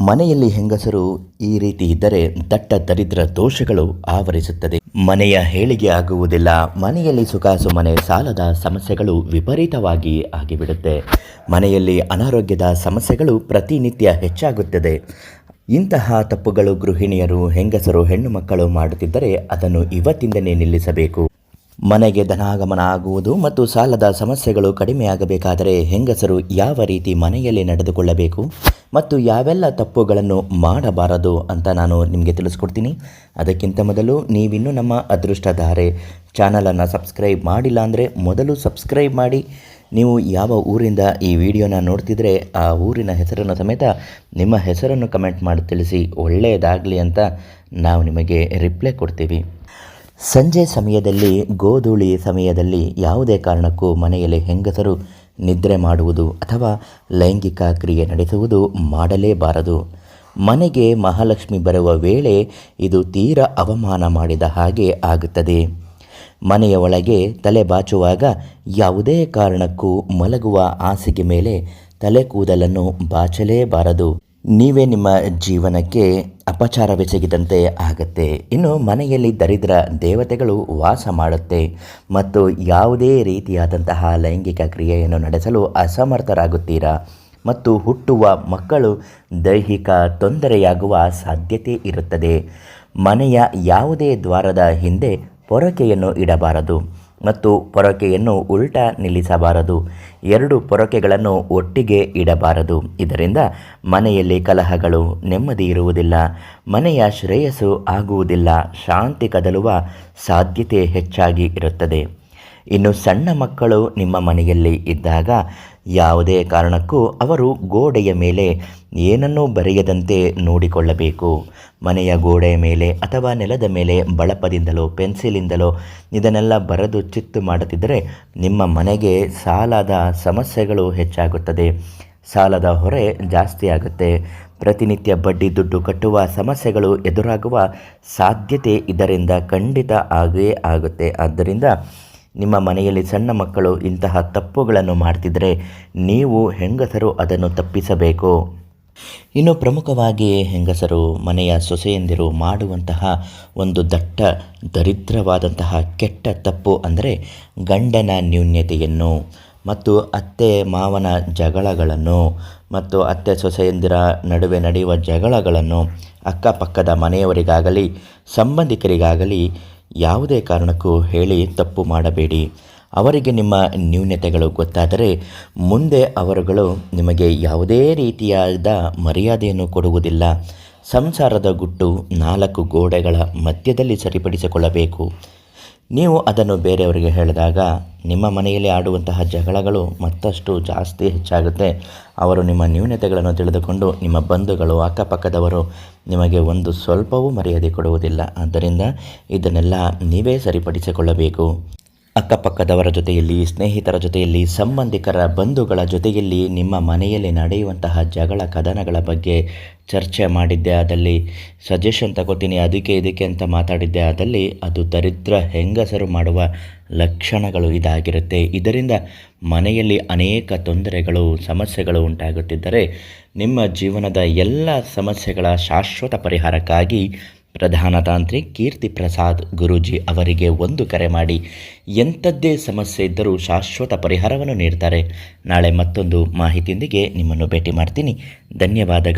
ಮನೆಯಲ್ಲಿ ಹೆಂಗಸರು ಈ ರೀತಿ ಇದ್ದರೆ ದಟ್ಟ ದರಿದ್ರ ದೋಷಗಳು ಆವರಿಸುತ್ತದೆ. ಮನೆಯ ಹೇಳಿಗೆ ಆಗುವುದಿಲ್ಲ. ಮನೆಯಲ್ಲಿ ಸುಖಾಸು ಮನೆ ಸಾಲದ ಸಮಸ್ಯೆಗಳು ವಿಪರೀತವಾಗಿ ಆಗಿಬಿಡುತ್ತೆ. ಮನೆಯಲ್ಲಿ ಅನಾರೋಗ್ಯದ ಸಮಸ್ಯೆಗಳು ಪ್ರತಿನಿತ್ಯ ಹೆಚ್ಚಾಗುತ್ತದೆ. ಇಂತಹ ತಪ್ಪುಗಳು ಗೃಹಿಣಿಯರು, ಹೆಂಗಸರು, ಹೆಣ್ಣು ಮಕ್ಕಳು ಮಾಡುತ್ತಿದ್ದರೆ ಅದನ್ನು ಇವತ್ತಿಂದಲೇ ನಿಲ್ಲಿಸಬೇಕು. ಮನೆಗೆ ಧನಾಗಮನ ಆಗುವುದು ಮತ್ತು ಸಾಲದ ಸಮಸ್ಯೆಗಳು ಕಡಿಮೆಯಾಗಬೇಕಾದರೆ ಹೆಂಗಸರು ಯಾವ ರೀತಿ ಮನೆಯಲ್ಲಿ ನಡೆದುಕೊಳ್ಳಬೇಕು ಮತ್ತು ಯಾವೆಲ್ಲ ತಪ್ಪುಗಳನ್ನು ಮಾಡಬಾರದು ಅಂತ ನಾನು ನಿಮಗೆ ತಿಳಿಸ್ಕೊಡ್ತೀನಿ. ಅದಕ್ಕಿಂತ ಮೊದಲು ನೀವಿನ್ನೂ ನಮ್ಮ ಅದೃಷ್ಟಧಾರೆ ಚಾನಲನ್ನು ಸಬ್ಸ್ಕ್ರೈಬ್ ಮಾಡಿಲ್ಲ ಅಂದರೆ ಮೊದಲು ಸಬ್ಸ್ಕ್ರೈಬ್ ಮಾಡಿ. ನೀವು ಯಾವ ಊರಿಂದ ಈ ವಿಡಿಯೋನ ನೋಡ್ತಿದ್ರೆ ಆ ಊರಿನ ಹೆಸರನ್ನು ಸಮೇತ ನಿಮ್ಮ ಹೆಸರನ್ನು ಕಮೆಂಟ್ ಮಾಡಿ ತಿಳಿಸಿ ಒಳ್ಳೆಯದಾಗಲಿ ಅಂತ ನಾವು ನಿಮಗೆ ರಿಪ್ಲೈ ಕೊಡ್ತೀವಿ. ಸಂಜೆ ಸಮಯದಲ್ಲಿ, ಗೋಧೂಳಿ ಸಮಯದಲ್ಲಿ ಯಾವುದೇ ಕಾರಣಕ್ಕೂ ಮನೆಯಲ್ಲಿ ಹೆಂಗಸರು ನಿದ್ರೆ ಮಾಡುವುದು ಅಥವಾ ಲೈಂಗಿಕ ಕ್ರಿಯೆ ನಡೆಸುವುದು ಮಾಡಲೇಬಾರದು. ಮನೆಗೆ ಮಹಾಲಕ್ಷ್ಮಿ ಬರುವ ವೇಳೆ ಇದು ತೀರ ಅವಮಾನ ಮಾಡಿದ ಹಾಗೆ ಆಗುತ್ತದೆ. ಮನೆಯ ಒಳಗೆ ತಲೆ ಬಾಚುವಾಗ ಯಾವುದೇ ಕಾರಣಕ್ಕೂ ಮಲಗುವ ಹಾಸಿಗೆ ಮೇಲೆ ತಲೆ ಕೂದಲನ್ನು ಬಾಚಲೇಬಾರದು. ನೀವೇ ನಿಮ್ಮ ಜೀವನಕ್ಕೆ ಅಪಚಾರವೆಸಗಿದಂತೆ ಆಗತ್ತೆ. ಇನ್ನು ಮನೆಯಲ್ಲಿ ದರಿದ್ರ ದೇವತೆಗಳು ವಾಸ ಮಾಡುತ್ತೆ. ಮತ್ತು ಯಾವುದೇ ರೀತಿಯಾದಂತಹ ಲೈಂಗಿಕ ಕ್ರಿಯೆಯನ್ನು ನಡೆಸಲು ಅಸಮರ್ಥರಾಗುತ್ತೀರಾ? ಮತ್ತು ಹುಟ್ಟುವ ಮಕ್ಕಳು ದೈಹಿಕ ತೊಂದರೆಯಾಗುವ ಸಾಧ್ಯತೆ ಇರುತ್ತದೆ. ಮನೆಯ ಯಾವುದೇ ದ್ವಾರದ ಹಿಂದೆ ಪೊರಕೆಯನ್ನು ಇಡಬಾರದು. ಮತ್ತು ಪೊರಕೆಯನ್ನು ಉಲ್ಟಾ ನಿಲ್ಲಿಸಬಾರದು. ಎರಡು ಪೊರಕೆಗಳನ್ನು ಒಟ್ಟಿಗೆ ಇಡಬಾರದು. ಇದರಿಂದ ಮನೆಯಲ್ಲಿ ಕಲಹಗಳು ನೆಮ್ಮದಿ ಇರುವುದಿಲ್ಲ. ಮನೆಯ ಶ್ರೇಯಸ್ಸು ಆಗುವುದಿಲ್ಲ. ಶಾಂತಿ ಕದಲುವ ಸಾಧ್ಯತೆ ಹೆಚ್ಚಾಗಿ ಇರುತ್ತದೆ. ಇನ್ನು ಸಣ್ಣ ಮಕ್ಕಳು ನಿಮ್ಮ ಮನೆಯಲ್ಲಿ ಇದ್ದಾಗ ಯಾವುದೇ ಕಾರಣಕ್ಕೂ ಅವರು ಗೋಡೆಯ ಮೇಲೆ ಏನನ್ನೂ ಬರೆಯದಂತೆ ನೋಡಿಕೊಳ್ಳಬೇಕು. ಮನೆಯ ಗೋಡೆಯ ಮೇಲೆ ಅಥವಾ ನೆಲದ ಮೇಲೆ ಬಳಪದಿಂದಲೋ ಪೆನ್ಸಿಲಿಂದಲೋ ಇದನ್ನೆಲ್ಲ ಬರೆದು ಚಿತ್ತು ಮಾಡುತ್ತಿದ್ದರೆ ನಿಮ್ಮ ಮನೆಗೆ ಸಾಲದ ಸಮಸ್ಯೆಗಳು ಹೆಚ್ಚಾಗುತ್ತದೆ. ಸಾಲದ ಹೊರೆ ಜಾಸ್ತಿ ಆಗುತ್ತೆ. ಪ್ರತಿನಿತ್ಯ ಬಡ್ಡಿ ದುಡ್ಡು ಕಟ್ಟುವ ಸಮಸ್ಯೆಗಳು ಎದುರಾಗುವ ಸಾಧ್ಯತೆ ಇದರಿಂದ ಖಂಡಿತ ಆಗೇ ಆಗುತ್ತೆ. ಆದ್ದರಿಂದ ನಿಮ್ಮ ಮನೆಯಲ್ಲಿ ಸಣ್ಣ ಮಕ್ಕಳು ಇಂತಹ ತಪ್ಪುಗಳನ್ನು ಮಾಡ್ತಿದ್ದರೆ ನೀವು ಹೆಂಗಸರು ಅದನ್ನು ತಪ್ಪಿಸಬೇಕು? ಇನ್ನು ಪ್ರಮುಖವಾಗಿ ಹೆಂಗಸರು ಮನೆಯ ಸೊಸೆಯಂದಿರು ಮಾಡುವಂತಹ ಒಂದು ದಟ್ಟ, ದರಿದ್ರವಾದಂತಹ ಕೆಟ್ಟ ತಪ್ಪು ಅಂದರೆ ಗಂಡನ ನ್ಯೂನ್ಯತೆಯನ್ನು ಮತ್ತು ಅತ್ತೆ, ಮಾವನ ಜಗಳಗಳನ್ನು ಮತ್ತು ಅತ್ತೆ, ಸೊಸೆಯಂದಿರ ನಡುವೆ ನಡೆಯುವ ಜಗಳಗಳನ್ನು ಅಕ್ಕಪಕ್ಕದ ಮನೆಯವರಿಗಾಗಲಿ, ಸಂಬಂಧಿಕರಿಗಾಗಲಿ ಯಾವುದೇ ಕಾರಣಕ್ಕೂ ಹೇಳಿ ತಪ್ಪು ಮಾಡಬೇಡಿ. ಅವರಿಗೆ ನಿಮ್ಮ ನ್ಯೂನತೆಗಳು ಗೊತ್ತಾದರೆ ಮುಂದೆ ಅವರುಗಳು ನಿಮಗೆ ಯಾವುದೇ ರೀತಿಯಾದ ಮರ್ಯಾದೆಯನ್ನು ಕೊಡುವುದಿಲ್ಲ. ಸಂಸಾರದ ಗುಟ್ಟು ನಾಲ್ಕು ಗೋಡೆಗಳ ಮಧ್ಯದಲ್ಲಿ ಸರಿಪಡಿಸಿಕೊಳ್ಳಬೇಕು. ನೀವು ಅದನ್ನು ಬೇರೆಯವರಿಗೆ ಹೇಳಿದಾಗ ನಿಮ್ಮ ಮನೆಯಲ್ಲಿ ಆಡುವಂತಹ ಜಗಳಗಳು ಮತ್ತಷ್ಟು ಜಾಸ್ತಿ ಹೆಚ್ಚಾಗುತ್ತೆ. ಅವರು ನಿಮ್ಮ ನ್ಯೂನತೆಗಳನ್ನು ತಿಳಿದುಕೊಂಡು ನಿಮ್ಮ ಬಂಧುಗಳು ಅಕ್ಕಪಕ್ಕದವರು ನಿಮಗೆ ಒಂದು ಸ್ವಲ್ಪವೂ ಮರ್ಯಾದೆ ಕೊಡುವುದಿಲ್ಲ. ಆದ್ದರಿಂದ ಇದನ್ನೆಲ್ಲ ನೀವೇ ಸರಿಪಡಿಸಿಕೊಳ್ಳಬೇಕು. ಅಕ್ಕಪಕ್ಕದವರ ಜೊತೆಯಲ್ಲಿ, ಸ್ನೇಹಿತರ ಜೊತೆಯಲ್ಲಿ, ಸಂಬಂಧಿಕರ ಬಂಧುಗಳ ಜೊತೆಯಲ್ಲಿ ನಿಮ್ಮ ಮನೆಯಲ್ಲಿ ನಡೆಯುವಂತಹ ಜಗಳ ಕದನಗಳ ಬಗ್ಗೆ ಚರ್ಚೆ ಮಾಡಿದ್ದೆ. ಅದಲ್ಲಿ ಸಜೆಷನ್ ತಗೋತೀನಿ, ಅದಕ್ಕೆ ಇದಕ್ಕೆ ಅಂತ ಮಾತಾಡಿದ್ದೆ. ಅದಲ್ಲಿ ಅದು ದರಿದ್ರ ಹೆಂಗಸರು ಮಾಡುವ ಲಕ್ಷಣಗಳು ಇದಾಗಿರುತ್ತೆ. ಇದರಿಂದ ಮನೆಯಲ್ಲಿ ಅನೇಕ ತೊಂದರೆಗಳು, ಸಮಸ್ಯೆಗಳು ಉಂಟಾಗುತ್ತಿದ್ದರೆ ನಿಮ್ಮ ಜೀವನದ ಎಲ್ಲ ಸಮಸ್ಯೆಗಳ ಶಾಶ್ವತ ಪರಿಹಾರಕ್ಕಾಗಿ ಪ್ರಧಾನ ತಾಂತ್ರಿಕ್ ಕೀರ್ತಿ ಪ್ರಸಾದ್ ಗುರೂಜಿ ಅವರಿಗೆ ಒಂದು ಕರೆ ಮಾಡಿ, ಎಂಥದ್ದೇ ಸಮಸ್ಯೆ ಇದ್ದರೂ ಶಾಶ್ವತ ಪರಿಹಾರವನ್ನು ನೀಡ್ತಾರೆ. ನಾಳೆ ಮತ್ತೊಂದು ಮಾಹಿತಿಯೊಂದಿಗೆ ನಿಮ್ಮನ್ನು ಭೇಟಿ ಮಾಡ್ತೀನಿ. ಧನ್ಯವಾದಗಳು.